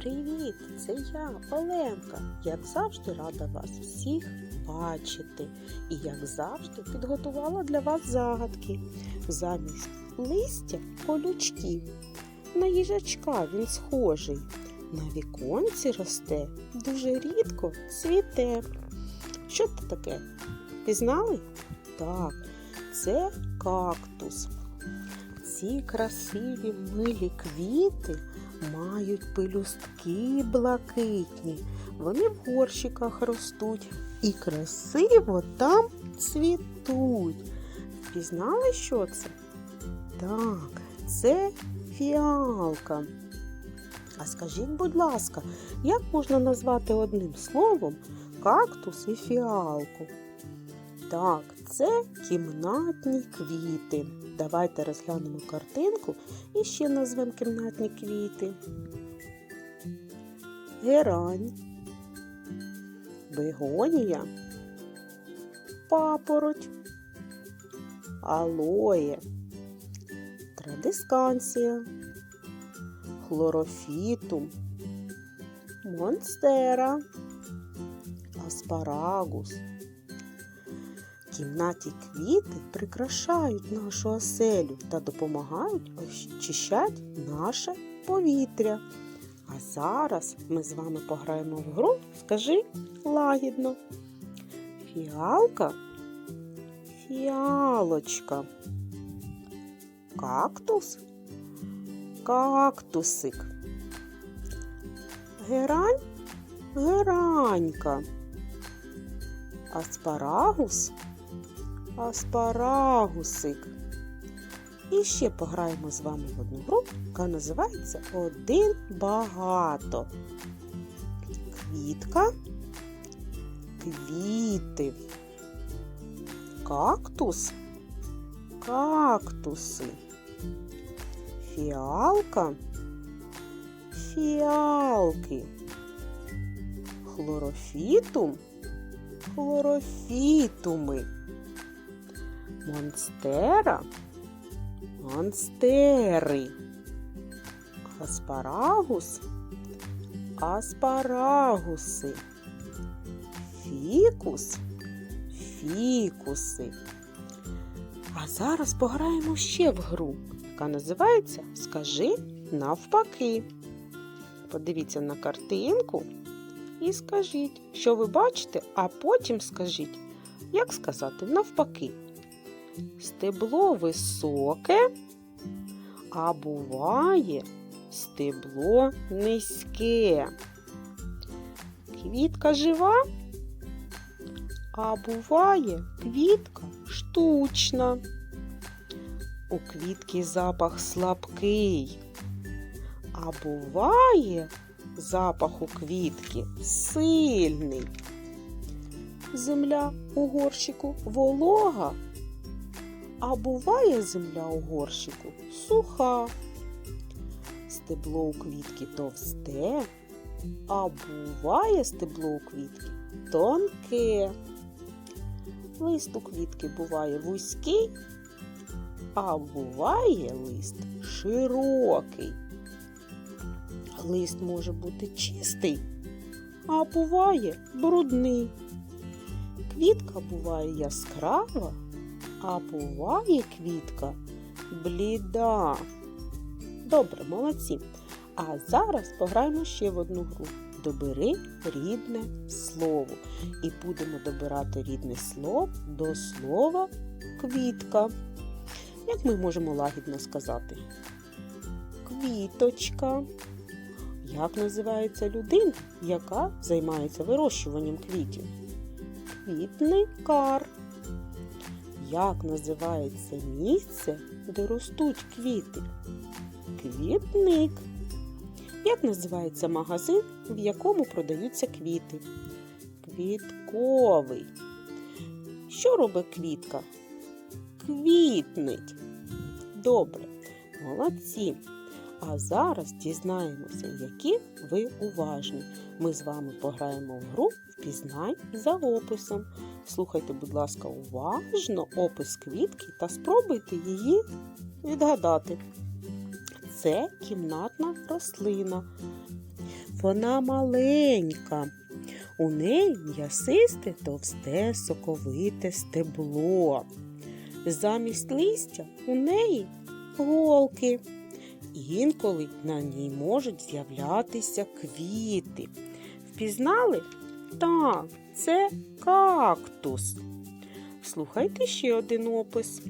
Привіт! Це я, Оленка. Як завжди рада вас всіх бачити. І як завжди підготувала для вас загадки. Замість листя колючків. На їжачка він схожий. На віконці росте, дуже рідко цвіте. Що це таке? Пізнали? Так, це кактус. Ці красиві милі квіти мають пелюстки блакитні. Вони в горщиках ростуть і красиво там цвітуть. Впізнали, що це? Так, це фіалка. А скажіть, будь ласка, як можна назвати одним словом кактус і фіалку? Так, це кімнатні квіти. Давайте розглянемо картинку і ще назвемо кімнатні квіти. Герань, бегонія, папороть, алоє, традисканція, хлорофітум, монстера, аспарагус. Кімнаті квіти прикрашають нашу оселю та допомагають очищати наше повітря. А зараз ми з вами пограємо в гру Скажи лагідно. Фіалка, фіалочка. Кактус, кактусик. Герань, геранька. Аспарагус, аспарагусик. І ще пограємо з вами в одну гру, яка називається Один багато. Квітка, квіти. Кактус, кактуси. Фіалка, фіалки. Хлорофітум, хлорофітуми. Монстера, монстери. Аспарагус, аспарагуси. Фікус, фікуси. А зараз пограємо ще в гру, яка називається Скажи навпаки. Подивіться на картинку і скажіть, що ви бачите, а потім скажіть, як сказати навпаки. Стебло високе, а буває стебло низьке. Квітка жива, а буває квітка штучна. У квітки запах слабкий, а буває запах у квітки сильний. Земля у горщику волога, а буває земля у горщику суха. Стебло у квітки товсте, а буває стебло у квітки тонке. Лист у квітки буває вузький, а буває лист широкий. Лист може бути чистий, а буває брудний. Квітка буває яскрава, а буває квітка бліда. Добре, молодці. А зараз пограємо ще в одну гру. Добери рідне слово. І будемо добирати рідне слово до слова квітка. Як ми можемо лагідно сказати? Квіточка. Як називається людина, яка займається вирощуванням квітів? Квітникар. Як називається місце, де ростуть квіти? Квітник. Як називається магазин, в якому продаються квіти? Квітковий. Що робить квітка? Квітнить. Добре, молодці. А зараз дізнаємося, які ви уважні. Ми з вами пограємо в гру Впізнай за описом. Слухайте, будь ласка, уважно опис квітки та спробуйте її відгадати. Це кімнатна рослина. Вона маленька. У неї м'ясисте товсте соковите стебло. Замість листя у неї голки. Інколи на ній можуть з'являтися квіти. Впізнали? Так, це кактус. Слухайте ще один опис.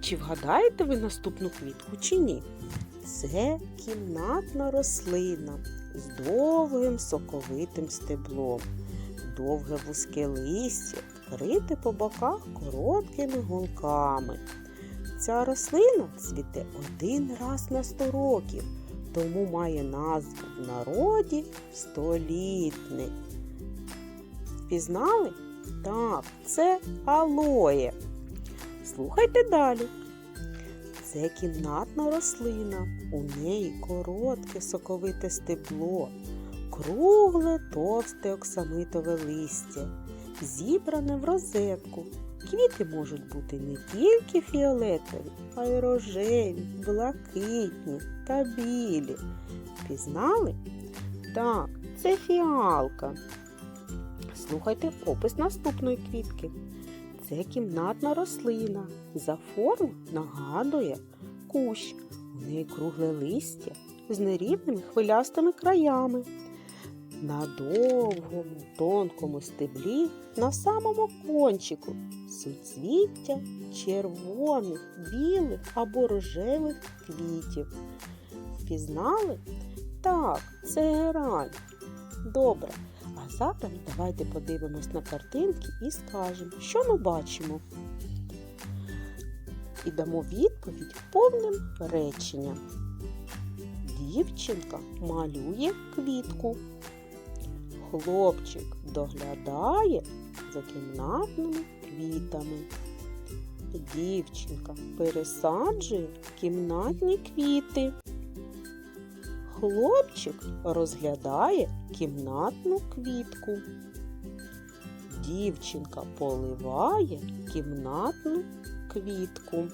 Чи вгадаєте ви наступну квітку чи ні? Це кімнатна рослина з довгим соковитим стеблом, довге вузьке листя, вкрите по боках короткими гонками. Ця рослина цвіте один раз на сто років, тому має назву в народі столітник. Впізнали? Так, це алоє. Слухайте далі. Це кімнатна рослина. У неї коротке соковите стебло, кругле товсте оксамитове листя, зібране в розетку. Квіти можуть бути не тільки фіолетові, а й рожеві, блакитні та білі. Пізнали? Так, це фіалка. Слухайте опис наступної квітки. Це кімнатна рослина. За форму нагадує кущ. У неї кругле листя з нерівними хвилястими краями. На довгому, тонкому стеблі, на самому кончику суцвіття червоних, білих або рожевих квітів. Впізнали? Так, це герань. Добре. А зараз давайте подивимось на картинки і скажемо, що ми бачимо. І дамо відповідь повним реченням. Дівчинка малює квітку. Хлопчик доглядає за кімнатними квітами. Дівчинка пересаджує кімнатні квіти. Хлопчик розглядає кімнатну квітку. Дівчинка поливає кімнатну квітку.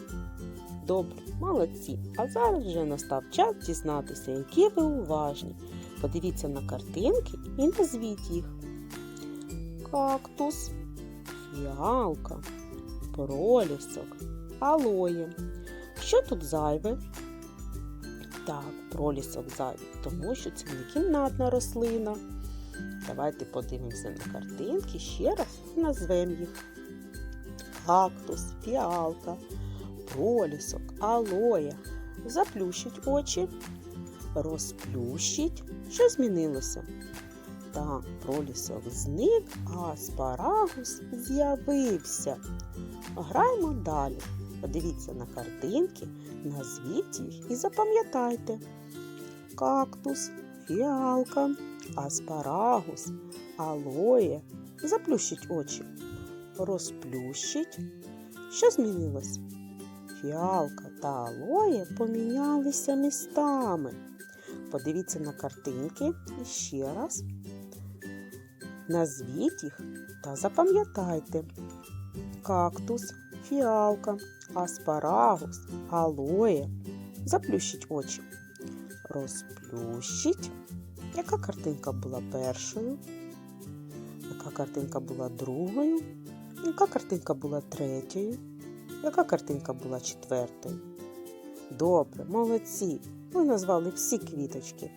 Добре, молодці. А зараз вже настав час дізнатися, які ви уважні. Подивіться на картинки і назвіть їх. Кактус, фіалка, пролісок, алоє. Що тут зайве? Так, пролісок зайвий, тому що це не кімнатна рослина. Давайте подивимося на картинки ще раз і назвемо їх. Кактус, фіалка, пролісок, алоя. Заплющить очі, розплющить. Що змінилося? Так, пролісок зник, а аспарагус з'явився. Граємо далі. Подивіться на картинки, назвіть їх і запам'ятайте. Кактус, фіалка, аспарагус, алоє. Заплющить очі. Розплющить. Що змінилось? Фіалка та алоє помінялися містами. Подивіться на картинки і ще раз. Назвіть їх та запам'ятайте. Кактус, фіалка, аспарагус, алоє. Заплющіть очі. Розплющіть. Яка картинка була першою? Яка картинка була другою? Яка картинка була третьою? Яка картинка була четвертою? Добре, молодці! Ви назвали всі квіточки.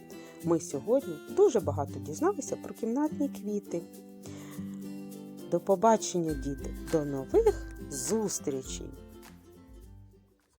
Ми сьогодні дуже багато дізналися про кімнатні квіти. До побачення, діти! До нових зустрічей!